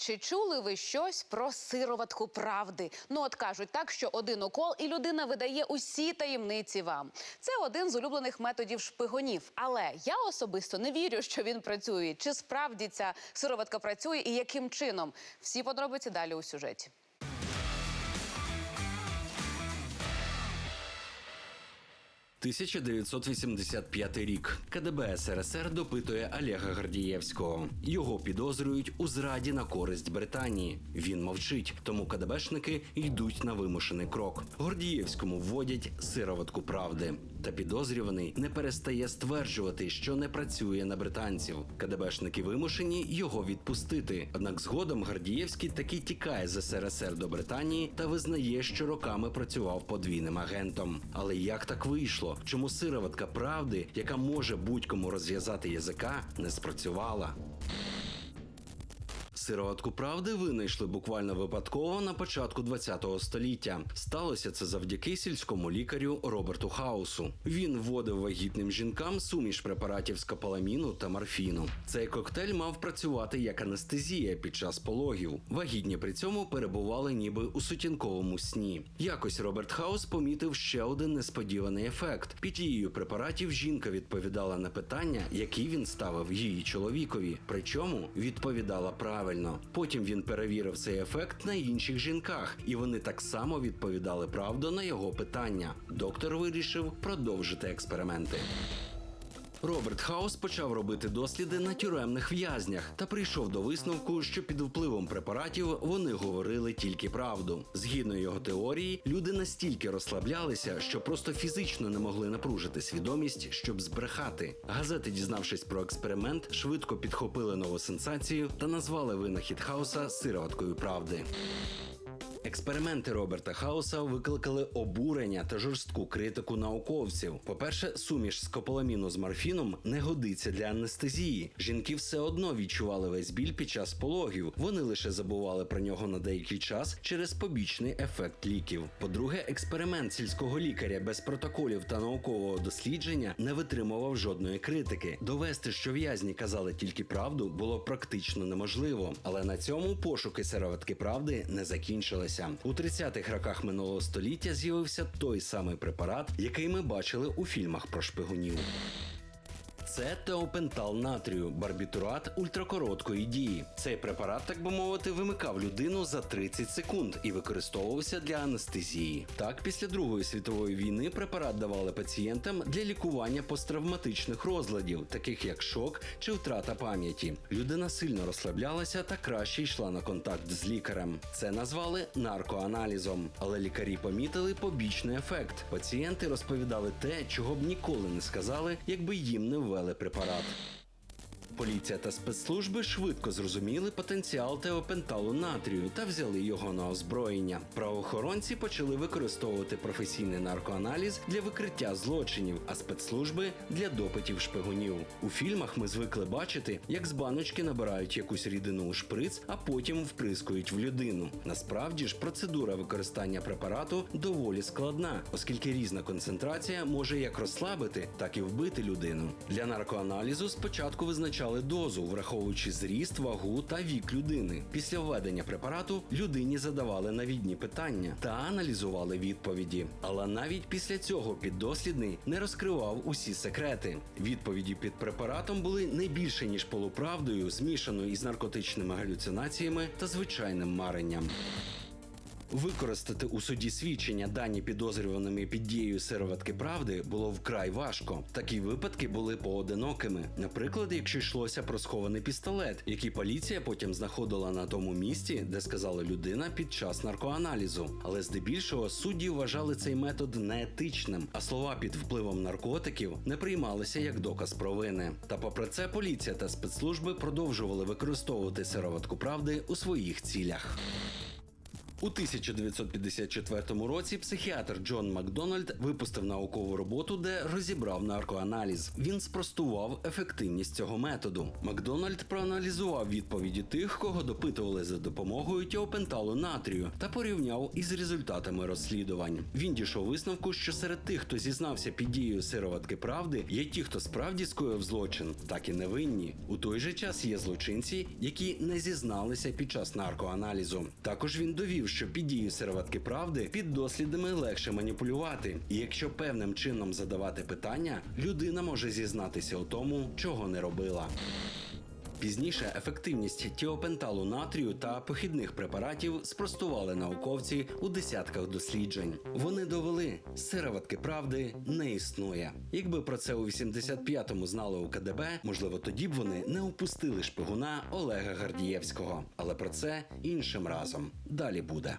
Чи чули ви щось про сироватку правди? Ну от кажуть так, що один укол і людина видає усі таємниці вам. Це один з улюблених методів шпигунів. Але я особисто не вірю, що він працює. Чи справді ця сироватка працює і яким чином? Всі подробиці далі у сюжеті. – 1985 рік. КДБ СРСР допитує Олега Гордієвського. Його підозрюють у зраді на користь Британії. Він мовчить, тому КДБшники йдуть на вимушений крок. Гордієвському вводять сироватку правди. Та підозрюваний не перестає стверджувати, що не працює на британців. КДБшники вимушені його відпустити. Однак згодом Гордієвський таки тікає з СРСР до Британії та визнає, що роками працював подвійним агентом. Але як так вийшло? Чому сироватка правди, яка може будь-кому розв'язати язика, не спрацювала? Сироватку правди винайшли буквально випадково на початку ХХ століття. Сталося це завдяки сільському лікарю Роберту Хаусу. Він вводив вагітним жінкам суміш препаратів скополаміну та морфіну. Цей коктейль мав працювати як анестезія під час пологів. Вагітні при цьому перебували ніби у сутінковому сні. Якось Роберт Хаус помітив ще один несподіваний ефект. Під дією препаратів жінка відповідала на питання, які він ставив її чоловікові. Причому відповідала правильно. Потім він перевірив цей ефект на інших жінках, і вони так само відповідали правду на його питання. Доктор вирішив продовжити експерименти. Роберт Хаус почав робити досліди на тюремних в'язнях та прийшов до висновку, що під впливом препаратів вони говорили тільки правду. Згідно його теорії, люди настільки розслаблялися, що просто фізично не могли напружити свідомість, щоб збрехати. Газети, дізнавшись про експеримент, швидко підхопили нову сенсацію та назвали винахід Хауса сироваткою правди. Експерименти Роберта Хауса викликали обурення та жорстку критику науковців. По-перше, суміш скополаміну з морфіном не годиться для анестезії. Жінки все одно відчували весь біль під час пологів. Вони лише забували про нього на деякий час через побічний ефект ліків. По-друге, експеримент сільського лікаря без протоколів та наукового дослідження не витримував жодної критики. Довести, що в'язні казали тільки правду, було практично неможливо. Але на цьому пошуки сироватки правди не закінчилися. У 30-х роках минулого століття з'явився той самий препарат, який ми бачили у фільмах про шпигунів. Це теопентал натрію, барбітурат ультракороткої дії. Цей препарат, так би мовити, вимикав людину за 30 секунд і використовувався для анестезії. Так, після Другої світової війни препарат давали пацієнтам для лікування посттравматичних розладів, таких як шок чи втрата пам'яті. Людина сильно розслаблялася та краще йшла на контакт з лікарем. Це назвали наркоаналізом. Але лікарі помітили побічний ефект. Пацієнти розповідали те, чого б ніколи не сказали, якби їм не ввели препарат. Поліція та спецслужби швидко зрозуміли потенціал теопенталу натрію та взяли його на озброєння. Правоохоронці почали використовувати професійний наркоаналіз для викриття злочинів, а спецслужби для допитів шпигунів. У фільмах ми звикли бачити, як з баночки набирають якусь рідину у шприц, а потім вприскують в людину. Насправді ж процедура використання препарату доволі складна, оскільки різна концентрація може як розслабити, так і вбити людину. Для наркоаналізу спочатку визначали дозу, враховуючи зріст, вагу та вік людини. Після введення препарату людині задавали навідні питання та аналізували відповіді. Але навіть після цього піддослідний не розкривав усі секрети. Відповіді під препаратом були не більше ніж полуправдою, змішаною із наркотичними галюцинаціями та звичайним маренням. Використати у суді свідчення дані підозрюваними під дією сироватки правди було вкрай важко. Такі випадки були поодинокими. Наприклад, якщо йшлося про схований пістолет, який поліція потім знаходила на тому місці, де сказала людина під час наркоаналізу. Але здебільшого судді вважали цей метод неетичним, а слова під впливом наркотиків не приймалися як доказ провини. Та попри це, поліція та спецслужби продовжували використовувати сироватку правди у своїх цілях. У 1954 році психіатр Джон Макдональд випустив наукову роботу, де розібрав наркоаналіз. Він спростував ефективність цього методу. Макдональд проаналізував відповіді тих, кого допитували за допомогою тіопенталу натрію, та порівняв із результатами розслідувань. Він дійшов висновку, що серед тих, хто зізнався під дією сироватки правди, є ті, хто справді скоїв злочин, так і невинні. У той же час є злочинці, які не зізналися під час наркоаналізу. Також він довів, що під дією сироватки правди під дослідами легше маніпулювати. І якщо певним чином задавати питання, людина може зізнатися у тому, чого не робила. Пізніше ефективність тіопенталу натрію та похідних препаратів спростували науковці у десятках досліджень. Вони довели, сироватки правди не існує. Якби про це у 85-му знали у КДБ, можливо, тоді б вони не упустили шпигуна Олега Гардієвського. Але про це іншим разом. Далі буде.